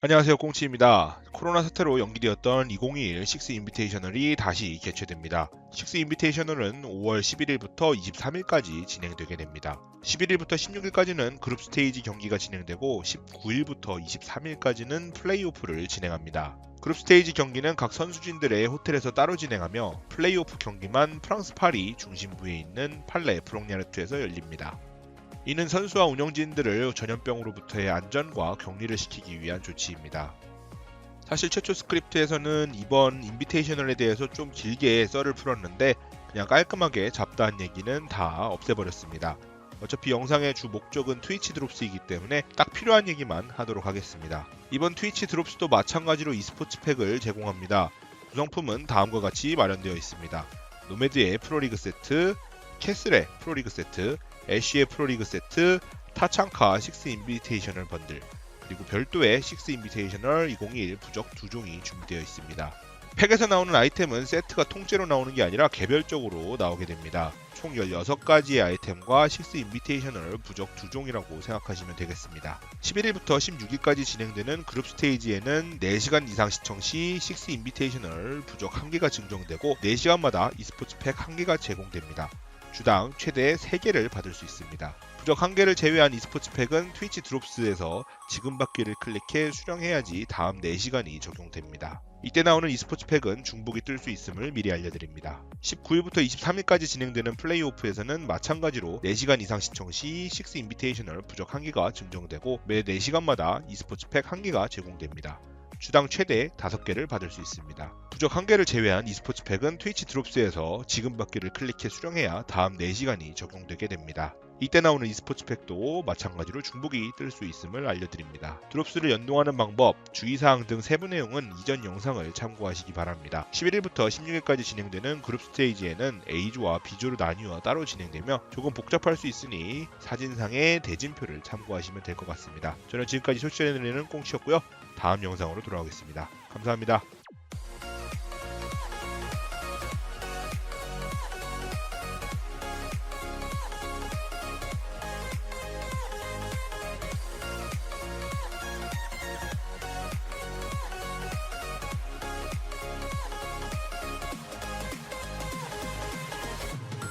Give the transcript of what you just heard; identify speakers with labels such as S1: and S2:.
S1: 안녕하세요 꽁치입니다. 코로나 사태로 연기되었던 2021 식스 인비테이셔널이 다시 개최됩니다. 식스 인비테이셔널은 5월 11일부터 23일까지 진행되게 됩니다. 11일부터 16일까지는 그룹 스테이지 경기가 진행되고 19일부터 23일까지는 플레이오프를 진행합니다. 그룹 스테이지 경기는 각 선수진들의 호텔에서 따로 진행하며 플레이오프 경기만 프랑스 파리 중심부에 있는 팔레 브롱냐르트에서 열립니다. 이는 선수와 운영진들을 전염병으로부터의 안전과 격리를 시키기 위한 조치입니다. 사실 최초 스크립트에서는 이번 인비테이셔널에 대해서 좀 길게 썰을 풀었는데 그냥 깔끔하게 잡다한 얘기는 다 없애버렸습니다. 어차피 영상의 주 목적은 트위치 드롭스이기 때문에 딱 필요한 얘기만 하도록 하겠습니다. 이번 트위치 드롭스도 마찬가지로 e스포츠 팩을 제공합니다. 구성품은 다음과 같이 마련되어 있습니다. 노매드의 프로리그 세트, 캐슬의 프로리그 세트, 애쉬의 프로리그 세트, 타창카 6 인비테이셔널 번들, 그리고 별도의 6 인비테이셔널 2021 부적 두 종이 준비되어 있습니다. 팩에서 나오는 아이템은 세트가 통째로 나오는 게 아니라 개별적으로 나오게 됩니다. 총 16가지의 아이템과 6 인비테이셔널 부적 두 종이라고 생각하시면 되겠습니다. 11일부터 16일까지 진행되는 그룹 스테이지에는 4시간 이상 시청 시 6 인비테이셔널 부적 1개가 증정되고 4시간마다 e스포츠 팩 1개가 제공됩니다. 주당 최대 3개를 받을 수 있습니다. 부적 1개를 제외한 e스포츠 팩은 트위치 드롭스에서 지금 받기를 클릭해 수령해야지 다음 4시간이 적용됩니다. 이때 나오는 e스포츠 팩은 중복이 뜰 수 있음을 미리 알려드립니다. 19일부터 23일까지 진행되는 플레이오프에서는 마찬가지로 4시간 이상 시청 시 6 인비테이셔널 부적 1개가 증정되고 매 4시간마다 e스포츠 팩 1개가 제공됩니다. 주당 최대 5개를 받을 수 있습니다. 부적 1개를 제외한 e스포츠 팩은 트위치 드롭스에서 지금 받기를 클릭해 수령해야 다음 4시간이 적용되게 됩니다. 이때 나오는 e스포츠 팩도 마찬가지로 중복이 뜰 수 있음을 알려드립니다. 드롭스를 연동하는 방법, 주의사항 등 세부 내용은 이전 영상을 참고하시기 바랍니다. 11일부터 16일까지 진행되는 그룹 스테이지에는 A조와 B조로 나뉘어 따로 진행되며 조금 복잡할 수 있으니 사진상의 대진표를 참고하시면 될 것 같습니다. 저는 지금까지 소셜애널리는 꽁치였고요. 다음 영상으로 돌아오겠습니다. 감사합니다.